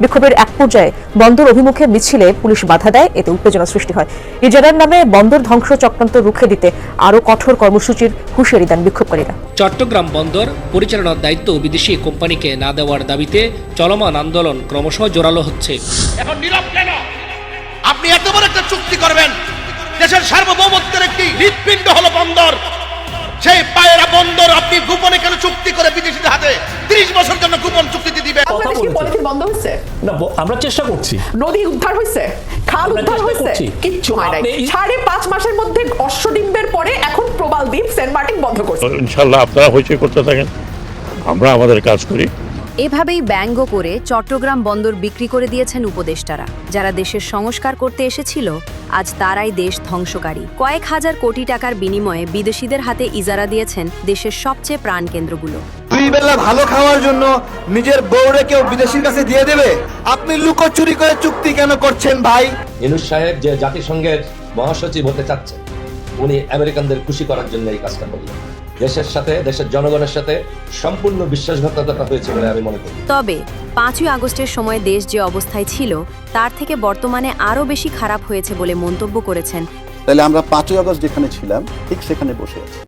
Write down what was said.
বিক্ষোভের এক পর্যায়ে বন্দর অভিমুখে মিছিলে পুলিশ বাধা দেয় এতে উত্তেজনা সৃষ্টি হয়। ইজারার নামে বন্দর ধ্বংস চক্রান্ত রুখে দিতে আরও কঠোর কর্মসূচির হুঁশিয়ারি দেন বিক্ষোভকারীরা। চট্টগ্রাম বন্দর পরিচালনার দায়িত্ব বিদেশি কোম্পানিকে না দেওয়ার দাবিতে চলমান আন্দোলন ক্রমশ জোরালো হচ্ছে। এখন নীরব কেন? আপনি এত বড় একটা চুক্তি করবেন। দেশের সার্বভৌমত্বের একটি হৃৎপিণ্ড হলো বন্দর। সেই পায়রা বন্দর আপনি গোপনে কেন চুক্তি করে বিদেশিদের হাতে? ত্রিশ বছর বন্ধ হয়েছে? না আমরা চেষ্টা করছি। নদী উদ্ধার হয়েছে? খাল উদ্ধার হয়েছে? কিচ্ছু হয় নাই। সাড়ে পাঁচ মাসের মধ্যে অশ্বডিম্বের পরে এখন প্রবাল দ্বীপ সেন্ট মার্টিন বন্ধ করছে। ইনশাল্লাহ আপনারা হইচই করতে থাকেন। আমরা আমাদের কাজ করি। এভাবেই ব্যঙ্গ করে চট্টগ্রাম বন্দর বিক্রি করে দিয়েছেন উপদেষ্টারা। যারা দেশের সংস্কার করতে এসেছিল আজ তারাই দেশ ধ্বংসকারী। কয়েক হাজার কোটি টাকার বিনিময়ে বিদেশিদের হাতে ইজারা দিয়েছেন দেশের সবচেয়ে প্রাণকেন্দ্রগুলো দুই বেলা ভালো খাওয়ার জন্য নিজের বউরে কেউ বিদেশির কাছে দিয়ে দেবে? আপনি লুকোচুরি করে চুক্তি কেন করছেন ভাই? ইনুস সাহেব যে জাতিসংঘের মহাসচিব হতে চাচ্ছেন উনি আমেরিকানদের খুশি করার জন্য এই কাজটা করলেন। দেশের সাথে দেশের জনগণের সাথে সম্পূর্ণ বিশ্বাসঘাতকতা হয়েছে বলে আমি মনে করি। তবে পাঁচই আগস্টের সময় দেশ যে অবস্থায় ছিল তার থেকে বর্তমানে আরও বেশি খারাপ হয়েছে বলে মন্তব্য করেছেন। তাহলে আমরা পাঁচই আগস্ট যেখানে ছিলাম ঠিক সেখানে বসে আছি।